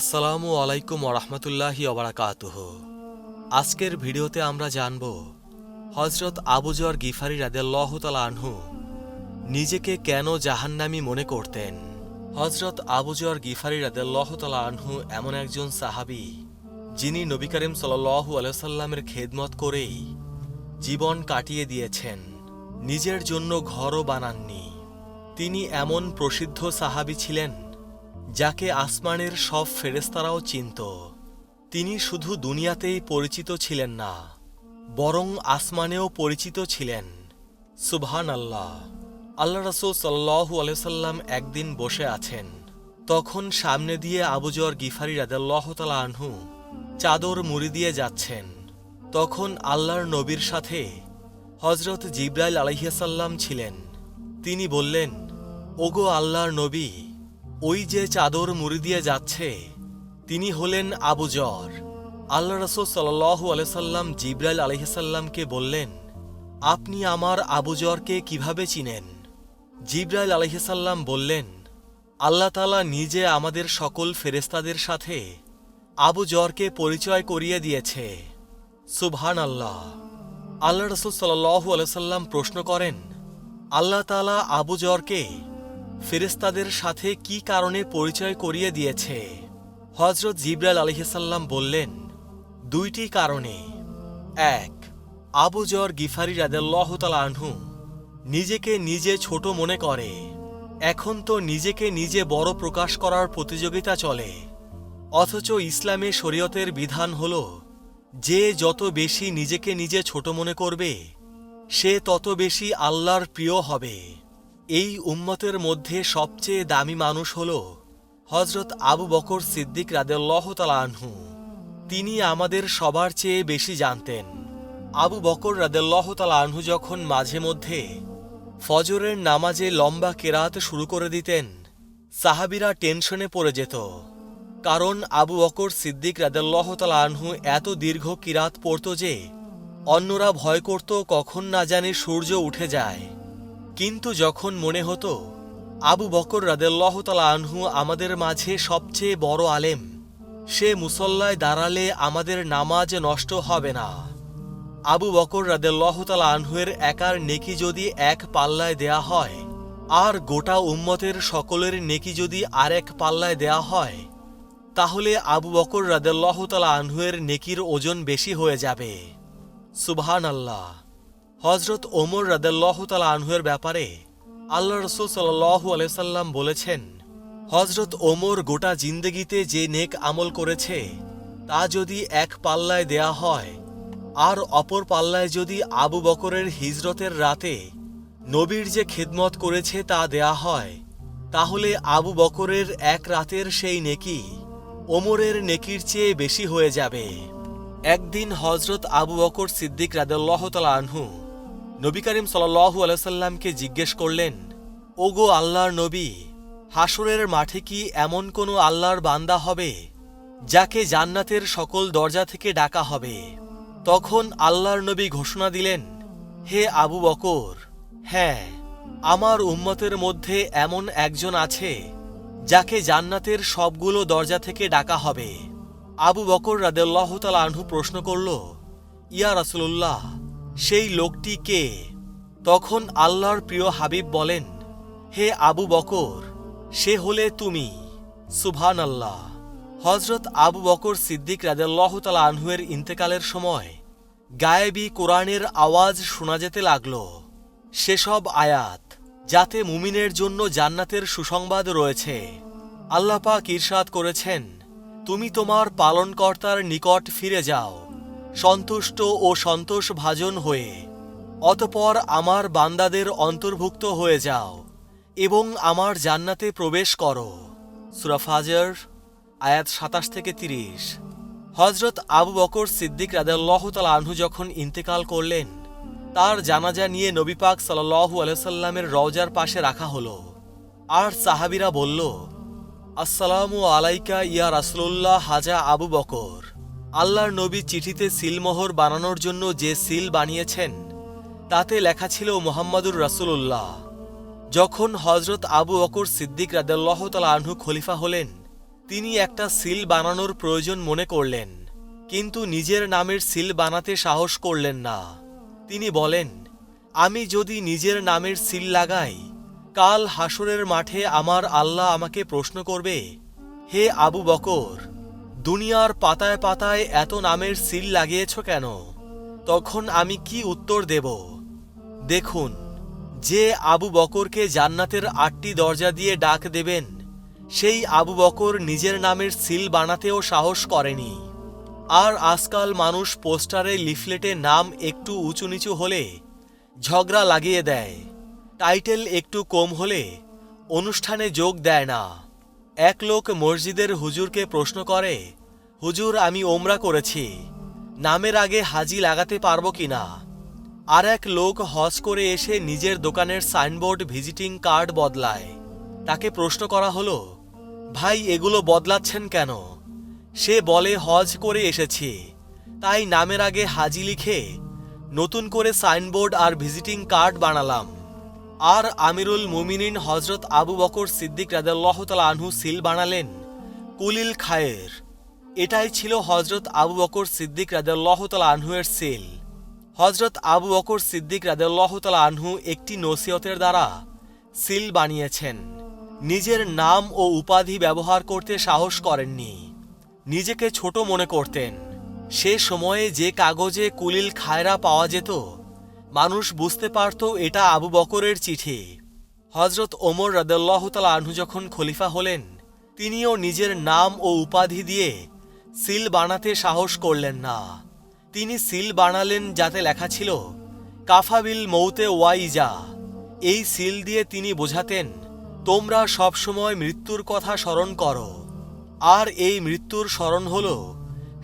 আসসালামু আলাইকুম ওরহমতুল্লাহি ওবরাকাতুহ আজকের ভিডিওতে আমরা জানব হজরত আবুজর গিফারি রাদেল্লাহ তালা আনহু নিজেকে কেন জাহান্নামি মনে করতেন? হজরত আবুজর গিফারি রাদেল্লাহ তালা আনহু এমন একজন সাহাবি, যিনি নবী করিম সাল্লাহু আলাইসাল্লামের খেদমত করেই জীবন কাটিয়ে দিয়েছেন, নিজের জন্য ঘরও বানাননি। তিনি এমন প্রসিদ্ধ সাহাবি ছিলেন যাকে আসমানের সব ফেরেস্তারাও চিনত। তিনি শুধু দুনিয়াতেই পরিচিত ছিলেন না, বরং আসমানেও পরিচিত ছিলেন। সুবহান আল্লাহ আল্লাহ রসুল সাল্লাহু আলাইসাল্লাম একদিন বসে আছেন। তখন সামনে দিয়ে আবুজর গিফারি রাদাল্লাহ তালা আনহু চাদর মুড়ি দিয়ে যাচ্ছেন। তখন আল্লাহর নবীর সাথে হজরত জিব্রাইল আলহিয়াসাল্লাম ছিলেন। তিনি বললেন, ওগো আল্লাহর নবী ওই যে চাদর মুড়ি দিয়ে যাচ্ছে, তিনি হলেন আবুজর আল্লাহ রসুল সাল্লাহু আলাইসাল্লাম জিব্রাইল আলহিসাল্লামকে বললেন, আপনি আমার আবুজরকে কীভাবে চিনেন? জিব্রাইল আলহিসাল্লাম বললেন, আল্লাহ তালা নিজে আমাদের সকল ফেরেস্তাদের সাথে আবুজরকে পরিচয় করিয়ে দিয়েছে। সুবহান আল্লাহ আল্লাহ রসুল সাল্লাহু আলাইসাল্লাম প্রশ্ন করেন, আল্লাহ তালা আবুজরকে ফেরেস্তাদের সাথে কি কারণে পরিচয় করিয়ে দিয়েছে? হজরত জিব্রাইল আলহিসাল্লাম বললেন, দুইটি কারণে। এক আবুজর গিফারি রাদেল্লাহ আনহু নিজেকে নিজে ছোট মনে করে। এখন তো নিজেকে নিজে বড় প্রকাশ করার প্রতিযোগিতা চলে। অথচ ইসলামে শরীয়তের বিধান হল, যে যত বেশি নিজেকে নিজে ছোট মনে করবে, সে তত বেশি আল্লাহর প্রিয় হবে। এই উম্মতের মধ্যে সবচেয়ে দামি মানুষ হল হজরত আবু বকর সিদ্দিক রাদেল্লাহ আনহু। তিনি আমাদের সবার চেয়ে বেশি জানতেন। আবু বকর রাদেল্লাহ আনহু যখন মাঝে মধ্যে ফজরের নামাজে লম্বা কেরাত শুরু করে দিতেন, সাহাবিরা টেনশনে পড়ে যেত। কারণ আবু বকর সিদ্দিক রাদেল্লাহ আনহু এত দীর্ঘ কিরাত পড়ত যে অন্যরা ভয় করত কখন না জানে সূর্য উঠে যায়। কিন্তু যখন মনে হতো, আবু বকর রাদেল্লাহ আনহু আমাদের মাঝে সবচেয়ে বড় আলেম, সে মুসল্লায় দাঁড়ালে আমাদের নামাজ নষ্ট হবে না। আবু বকর রাদেল্লাহ আনহুয়ের একার নেকি যদি এক পাল্লায় দেয়া হয়, আর গোটা উম্মতের সকলের নেকি যদি আরেক পাল্লায় দেয়া হয়, তাহলে আবু বকর রাদেল্লাহ আনহুয়ের নেকির ওজন বেশি হয়ে যাবে। সুবহান আল্লাহ হজরত ওমর রাদাল্লাহ তালা আনহুয়ের ব্যাপারে আল্লাহ রসুল সাল্লাহ আলাইসাল্লাম বলেছেন হজরত ওমর গোটা জিন্দগিতে যে নেক আমল করেছে, তা যদি এক পাল্লায় দেয়া হয়, আর অপর পাল্লায় যদি আবু বকরের হিজরতের রাতে নবীর যে খেদমত করেছে তা দেয়া হয়, তাহলে আবু বকরের এক রাতের সেই নেকি ওমরের নেকির চেয়ে বেশি হয়ে যাবে। একদিন হজরত আবু বকর সিদ্দিক রাদাল্লাহ তালা আনহু নবী করিম সাল্লাহু আলাইসাল্লামকে জিজ্ঞেস করলেন, ওগো আল্লাহর নবী, হাসরের মাঠে কি এমন কোনো আল্লাহর বান্দা হবে, যাকে জান্নাতের সকল দরজা থেকে ডাকা হবে? তখন আল্লাহর নবী ঘোষণা দিলেন, হে আবু বকর হ্যাঁ আমার উম্মতের মধ্যে এমন একজন আছে, যাকে জান্নাতের সবগুলো দরজা থেকে ডাকা হবে। আবু বকর রাদেল্লাহ তাল আনহু প্রশ্ন করল, ইয়া রাসুল্লাহ সেই লোকটি কে? তখন আল্লাহর প্রিয় হাবিব বলেন, হে আবু বকর, সে হলে তুমি। সুভান আল্লাহ হজরত আবু বকর সিদ্দিক রাদেল্লাহ তাল আনহুয়ের ইন্তেকালের সময় গায়েবী কোরআনের আওয়াজ শোনা যেতে লাগল। সেসব আয়াত যাতে মুমিনের জন্য জান্নাতের সুসংবাদ রয়েছে। আল্লাপাক ঈর্ষাদ করেছেন, তুমি তোমার পালনকর্তার নিকট ফিরে যাও। সন্তুষ্ট ও সন্তোষ ভাজন হয়ে, অতপর আমার বান্দাদের অন্তর্ভুক্ত হয়ে যাও এবং আমার জান্নাতে প্রবেশ করো। সুরাফাজার আয়াত সাতাশ থেকে তিরিশ। হজরত আবু বকর সিদ্দিক রাদাল্লাহ তাল আনহু যখন ইন্তেকাল করলেন, তার জানাজা নিয়ে নবীপাক সাল্লাহু আলসাল্লামের রওজার পাশে রাখা হলো। আর সাহাবিরা বলল, আসসালামু আলাইকা ইয়া রাসুল্লাহ হাজা আবু বকর। আল্লাহর নবী চিঠিতে সিলমোহর বানানোর জন্য যে সিল বানিয়েছেন, তাতে লেখা ছিল মোহাম্মদুর রাসুল্লাহ যখন হজরত আবু বকর সিদ্দিক রাদাল্লাহ তাল আনহু খলিফা হলেন, তিনি একটা সিল বানানোর প্রয়োজন মনে করলেন, কিন্তু নিজের নামের সিল বানাতে সাহস করলেন না। তিনি বলেন, আমি যদি নিজের নামের সিল লাগাই, কাল হাসরের মাঠে আমার আল্লাহ আমাকে প্রশ্ন করবে, হে আবু বকর দুনিয়ার পাতায় পাতায় এত নামের সিল লাগিয়েছ কেন? তখন আমি কি উত্তর দেব? দেখুন, যে আবু বকরকে জান্নাতের আটটি দরজা দিয়ে ডাক দেবেন, সেই আবু বকর নিজের নামের সিল বানাতেও সাহস করেনি। আর আজকাল মানুষ পোস্টারে লিফলেটে নাম একটু উঁচু নিচু হলে ঝগড়া লাগিয়ে দেয়, টাইটেল একটু কম হলে অনুষ্ঠানে যোগ দেয় না। এক লোক মসজিদের হুজুরকে প্রশ্ন করে, হুজুর, আমি ওমরা করেছি। নামের আগে হাজি লাগাতে পারব কিনা আর এক লোক হজ করে এসে নিজের দোকানের সাইনবোর্ড ভিজিটিং কার্ড বদলায়। তাকে প্রশ্ন করা হলো, ভাই, এগুলো বদলাচ্ছেন কেন? সে বলে, হজ করে এসেছি। তাই নামের আগে হাজি লিখে নতুন করে সাইনবোর্ড আর ভিজিটিং কার্ড বানালাম। আর আমিরুল মুমিনিন হজরত আবু বকর সিদ্দিক রাদাল্লাহ তালা আনহু সিল বানালেন কুলিল খায়ের। এটাই ছিল হজরত আবু বকর সিদ্দিক রাদাল্লাহ তালা আনহুয়ের সিল। হজরত আবু বকর সিদ্দিক রাদাল্লাহ তালা আনহু একটি নসিহতের দ্বারা সিল বানিয়েছেন। নিজের নাম ও উপাধি ব্যবহার করতে সাহস করেননি। নিজেকে ছোট মনে করতেন। সে সময়ে যে কাগজে কুলিল খায়রা পাওয়া যেত মানুষ বুঝতে পারত এটা আবু বকরের চিঠি। হজরত ওমর রাদাল্লাহ তালা আনহু যখন খলিফা হলেন, তিনিও নিজের নাম ও উপাধি দিয়ে সিল বানাতে সাহস করলেন না। তিনি সিল বানালেন যাতে লেখা ছিল, কাফাবিল মৌতে ওয়াইজা। এই সিল দিয়ে তিনি বোঝাতেন, তোমরা সবসময় মৃত্যুর কথা স্মরণ করো। আর এই মৃত্যুর স্মরণ হল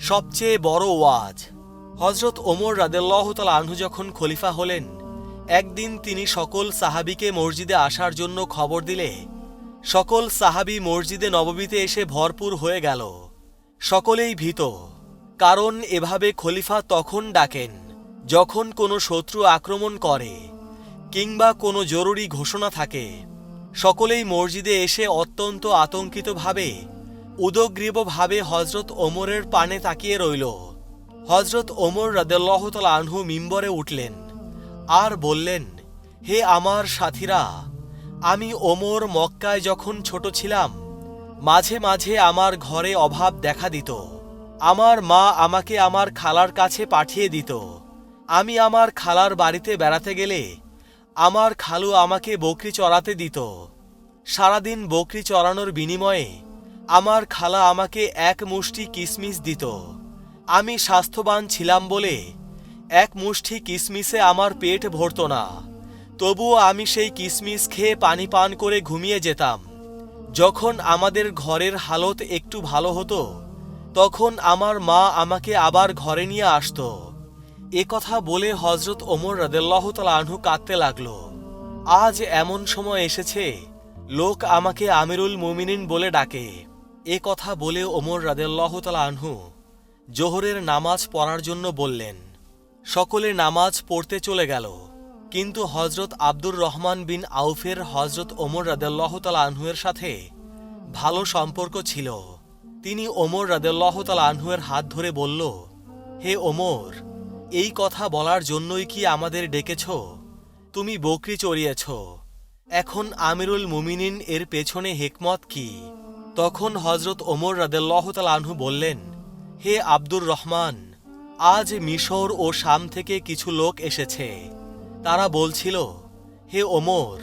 সবচেয়ে বড় ওয়াজ। হজরত ওমর রাদেল্লাহ তাল আনহু যখন খলিফা হলেন, একদিন তিনি সকল সাহাবিকে মসজিদে আসার জন্য খবর দিলে, সকল সাহাবি মসজিদে নববীতে এসে ভরপুর হয়ে গেল। সকলেই ভীত, কারণ এভাবে খলিফা তখন ডাকেন, যখন কোনো শত্রু আক্রমণ করে, কিংবা কোনো জরুরি ঘোষণা থাকে। সকলেই মসজিদে এসে অত্যন্ত আতঙ্কিতভাবে, উদগ্রীবভাবে হজরত ওমরের পানে তাকিয়ে রইল। হজরত ওমর রাদেল্লাহতাল আনহু মিম্বরে উঠলেন আর বললেন, হে আমার সাথীরা, আমি ওমর মক্কায় যখন ছোট ছিলাম, মাঝে মাঝে আমার ঘরে অভাব দেখা দিত। আমার মা আমাকে আমার খালার কাছে পাঠিয়ে দিত। আমি আমার খালার বাড়িতে বেড়াতে গেলে আমার খালু আমাকে বকরি চড়াতে দিত। সারাদিন বকরি চড়ানোর বিনিময়ে আমার খালা আমাকে এক মুষ্টি কিসমিস দিত। আমি স্বাস্থ্যবান ছিলাম বলে এক মুষ্টি কিসমিসে আমার পেট ভরত না। তবুও আমি সেই কিসমিস খেয়ে পানি পান করে ঘুমিয়ে যেতাম। যখন আমাদের ঘরের হালত একটু ভালো হতো, তখন আমার মা আমাকে আবার ঘরে নিয়ে আসতো। এ কথা বলে হজরত ওমর রদেল্লাহ আনহু কাঁদতে লাগল। আজ এমন সময় এসেছে, লোক আমাকে আমিরুল মুমিনিন বলে ডাকে। এ কথা বলে ওমর রাদেল্লাহ আনহু জোহরের নামাজ পড়ার জন্য বললেন, সকলে নামাজ পড়তে চলে গেল। কিন্তু হজরত আব্দুর রহমান বিন আউফের হজরত ওমর রাদেল্লাহ আনহুয়ের সাথে ভালো সম্পর্ক ছিল। তিনি ওমর রাদেল্লাহ আনহুয়ের হাত ধরে বলল, হে ওমর, এই কথা বলার জন্যই কি আমাদের ডেকেছ? তুমি বকরি চড়িয়েছ। এখন আমিরুল মুমিনিন এর পেছনে হেকমত কি? তখন হজরত ওমর রাদেল্লাহ আনহু বললেন হে আব্দুর রহমান, আজ মিশর ও শাম থেকে কিছু লোক এসেছে। তারা বলছিল, হে ওমর,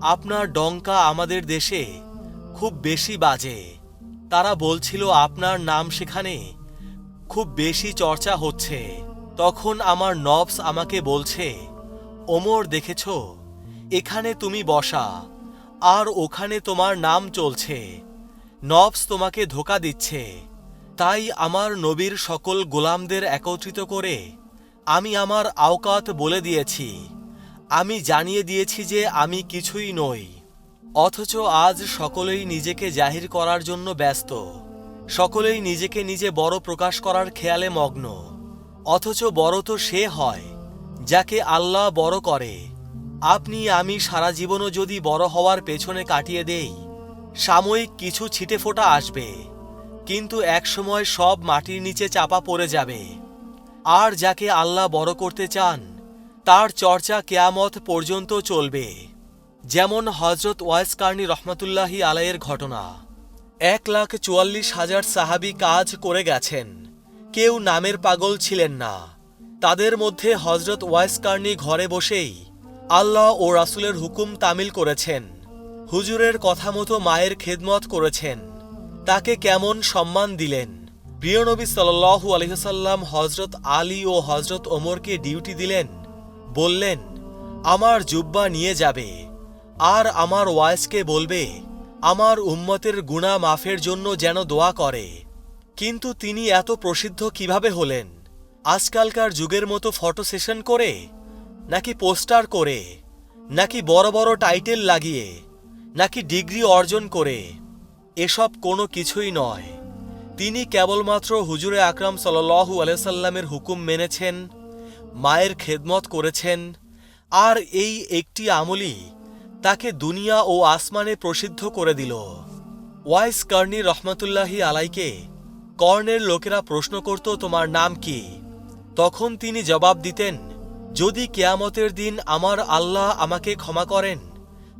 আপনার ডঙ্কা আমাদের দেশে খুব বেশি বাজে। তারা বলছিল, আপনার নাম সেখানে খুব বেশি চর্চা হচ্ছে। তখন আমার নবস আমাকে বলছে, ওমর দেখেছ, এখানে তুমি বসা, আর ওখানে তোমার নাম চলছে। নবস তোমাকে ধোকা দিচ্ছে। তাই আমার নবীর সকল গোলামদের একত্রিত করে আমি আমার আওকাত বলে দিয়েছি। আমি জানিয়ে দিয়েছি যে আমি কিছুই নই, অথচ আজ সকলেই নিজেকে জাহির করার জন্য ব্যস্ত। সকলেই নিজেকে নিজে বড় প্রকাশ করার খেয়ালে মগ্ন, অথচ বড় তো সে হয়, যাকে আল্লাহ বড় করে। আপনি, আমি সারা জীবনও যদি বড় হওয়ার পেছনে কাটিয়ে দেই, সাময়িক কিছু ছিটেফোঁটা আসবে। কিন্তু একসময় সব মাটির নিচে চাপা পড়ে যাবে। আর যাকে আল্লাহ বড় করতে চান, তার চর্চা কেয়ামত পর্যন্ত চলবে। যেমন হজরত ওয়াইস কার্নি রহমতুল্লাহি আলাইয়ের ঘটনা, এক লাখ চুয়াল্লিশ হাজার সাহাবি কাজ করে গেছেন, কেউ নামের পাগল ছিলেন না। তাদের মধ্যে হজরত ওয়াইস কার্নি ঘরে বসেই আল্লাহ ও রাসুলের হুকুম তামিল করেছেন, হুজুরের কথা মতো মায়ের খেদমত করেছেন। তাকে কেমন সম্মান দিলেন? প্রিয় নবী সাল্লাল্লাহু আলহিহাল্লাম হজরত আলী ও হজরত ওমরকে ডিউটি দিলেন। বললেন, আমার জুব্বা নিয়ে যাবে। আর আমার ওয়াইসকে বলবে, আমার উম্মতের গুণা মাফের জন্য যেন দোয়া করে। কিন্তু তিনি এত প্রসিদ্ধ কীভাবে হলেন? আজকালকার যুগের মতো ফটো সেশন করে? নাকি পোস্টার করে? নাকি বড় বড় টাইটেল লাগিয়ে? নাকি ডিগ্রি অর্জন করে এসব কোনো কিছুই নয়। তিনি কেবলমাত্র হুজুরে আকরাম সাল্লু আলাইসাল্লামের হুকুম মেনেছেন, মায়ের খেদমত করেছেন, আর এই একটি আমলই তাকে দুনিয়া ও আসমানে প্রসিদ্ধ করে দিল। ওয়াইস কার্নি রহমতুল্লাহি আলাইকে কর্ণের লোকেরা প্রশ্ন করত, তোমার নাম কি? তখন তিনি জবাব দিতেন, যদি কেয়ামতের দিন আমার আল্লাহ আমাকে ক্ষমা করেন,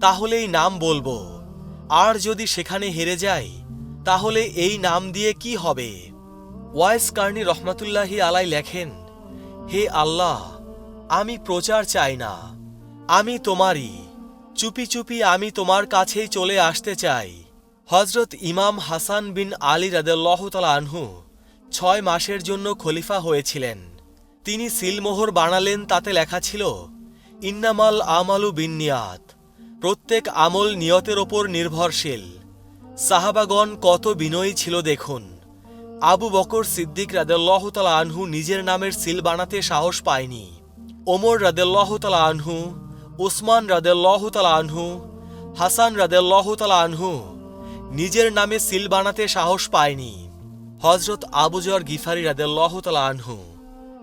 তাহলেই নাম বলব। আর যদি সেখানে হেরে যাই, তাহলে এই নাম দিয়ে কি হবে? ওয়াইস কার্নি রহমাতুল্লাহি আলাই লেখেন, হে আল্লাহ, আমি প্রচার চাই না, আমি তোমারই। চুপি চুপি আমি তোমার কাছেই চলে আসতে চাই। হজরত ইমাম হাসান বিন আলী রাদেল্লাহতালা আনহু ছয় মাসের জন্য খলিফা হয়েছিলেন। তিনি সিলমোহর বানালেন, তাতে লেখা ছিল, ইন্নামাল আমালু বিন্নিয়াত প্রত্যেক আমল নিয়তের ওপর নির্ভরশীল। সাহাবাগণ কত বিনয়ী ছিল দেখুন। আবু বকর সিদ্দিক রাদেল্লাহতালা আনহু নিজের নামের সিল বানাতে সাহস পায়নি। ওমর রাদেল্লাহতালা আনহু, উসমান রাদেল্লাহতালা আনহু, হাসান রাদেল্লাহতালা আনহু নিজের নামে সিল বানাতে সাহস পায়নি। হজরত আবুজর গিফারি রাদেল্লাহতালা আনহু,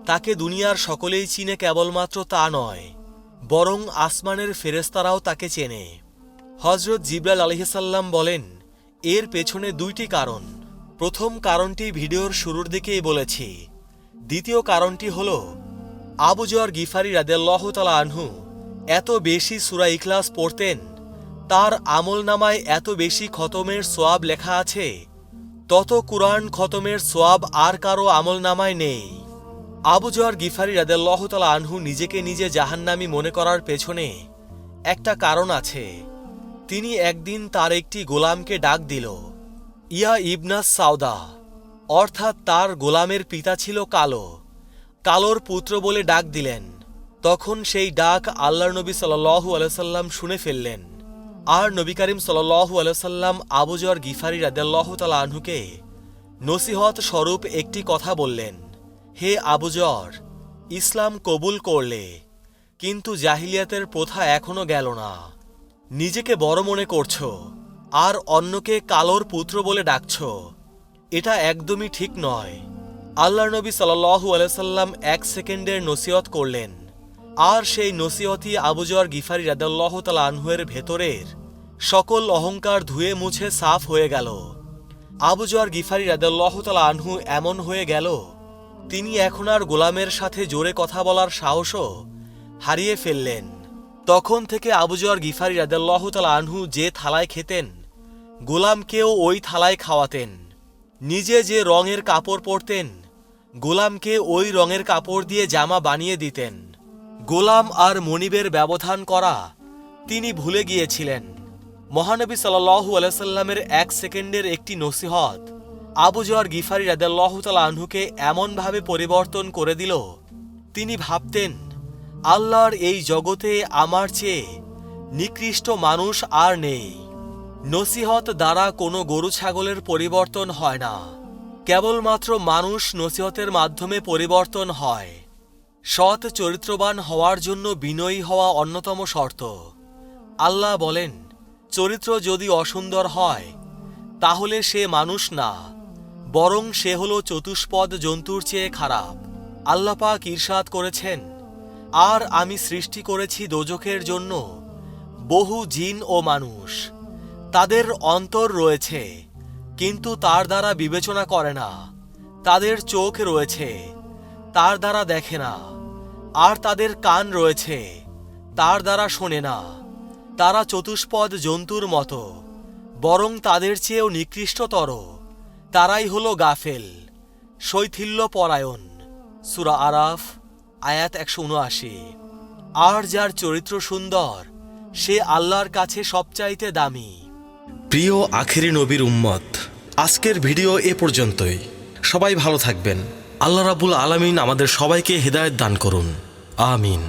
তাকে দুনিয়ার সকলেই চিনে কেবলমাত্র তা নয়। বরং আসমানের ফেরেস্তারাও তাকে চেনে। হজরত জিব্রাল আলহিসাল্লাম বলেন, এর পেছনে দুইটি কারণ। প্রথম কারণটি ভিডিওর শুরুর দিকেই বলেছি। দ্বিতীয় কারণটি হল আবুজর গিফারি রাদেল্লাহতালা আনহু এত বেশি সুরা ইখলাস পড়তেন, তার আমল নামায় এত বেশি খতমের সোয়াব লেখা আছে, তত কুরআন খতমের সোয়াব আর কারও আমল নামায় নেই। আবুজর গিফারি রাদেল্লাহতালা আনহু নিজেকে নিজে জাহান্নামি মনে করার পেছনে একটা কারণ আছে। তিনি একদিন তার একটি গোলামকে ডাক দিল, ইয়া ইবনাস সাউদা। অর্থাৎ তার গোলামের পিতা ছিল কালো, কালোর পুত্র বলে ডাক দিলেন। তখন সেই ডাক আল্লাহর নবী সাল্লাহু আলাইসাল্লাম শুনে ফেললেন। আর নবী করিম সাল্লাহু আলাইসাল্লাম আবুজর গিফারি রাদেল্লাহ তালা আনহুকে নসিহত স্বরূপ একটি কথা বললেন। হে আবুজর ইসলাম কবুল করলে, কিন্তু জাহিলিয়াতের প্রথা এখনও গেল না। নিজেকে বড় মনে করছ, আর অন্যকে কালোর পুত্র বলে ডাকছ। এটা একদমই ঠিক নয়। আল্লাহ নবী সাল্লাহু আলাইসাল্লাম এক সেকেন্ডের নসিহত করলেন, আর সেই নসিহতই আবুজর গিফারি রাদাল্লাহ তালা আনহুয়ের ভেতরের সকল অহংকার ধুয়ে মুছে সাফ হয়ে গেল। আবুজর গিফারি রাদাল্লাহ তালা আনহু এমন হয়ে গেল তিনি এখন আর গোলামের সাথে জোরে কথা বলার সাহসও হারিয়ে ফেললেন। তখন থেকে আবুজর গিফারি রাদাল্লাহ তালা আনহু যে থালায় খেতেন, গোলামকেও ওই থালায় খাওয়াতেন। নিজে যে রঙের কাপড় পরতেন, গোলামকে ওই রঙের কাপড় দিয়ে জামা বানিয়ে দিতেন। গোলাম আর মনিবের ব্যবধান করা তিনি ভুলে গিয়েছিলেন। মহানবী সাল্লাহু আলাইসাল্লামের এক সেকেন্ডের একটি নসিহত আবুজর গিফারি রাদাল্লাহ তালা আনহুকে এমনভাবে পরিবর্তন করে দিল। তিনি ভাবতেন, আল্লাহর এই জগতে আমার চেয়ে নিকৃষ্ট মানুষ আর নেই। নসিহত দ্বারা কোনো গরু ছাগলের পরিবর্তন হয় না। কেবলমাত্র মানুষ নসিহতের মাধ্যমে পরিবর্তন হয়। সৎ চরিত্রবান হওয়ার জন্য বিনয়ী হওয়া অন্যতম শর্ত। আল্লাহ বলেন, চরিত্র যদি অসুন্দর হয়, তাহলে সে মানুষ না। বরং সে হল চতুষ্পদ জন্তুর চেয়ে খারাপ। আল্লাপাক ঈর্ষাদ করেছেন, আর আমি সৃষ্টি করেছি দোজখের জন্য বহু জিন ও মানুষ। তাদের অন্তর রয়েছে, কিন্তু তার দ্বারা বিবেচনা করে না। তাদের চোখ রয়েছে, তার দ্বারা দেখে না। আর তাদের কান রয়েছে, তার দ্বারা শোনে না। তারা চতুষ্পদ জন্তুর মতো, বরং তাদের চেয়েও নিকৃষ্টতর। তারাই হলো গাফেল। শৈথিল্য পরায়ণ। সুরা আরাফ, আয়াত একশো উনআশি। আর যার চরিত্র সুন্দর, সে আল্লাহর কাছে সবচাইতে দামি। প্রিয় আখেরি নবীর উম্মত, আজকের ভিডিও এ পর্যন্তই। সবাই ভালো থাকবেন। আল্লাহ রাবুল আলামিন আমাদের সবাইকে হেদায়েত দান করুন। আমিন।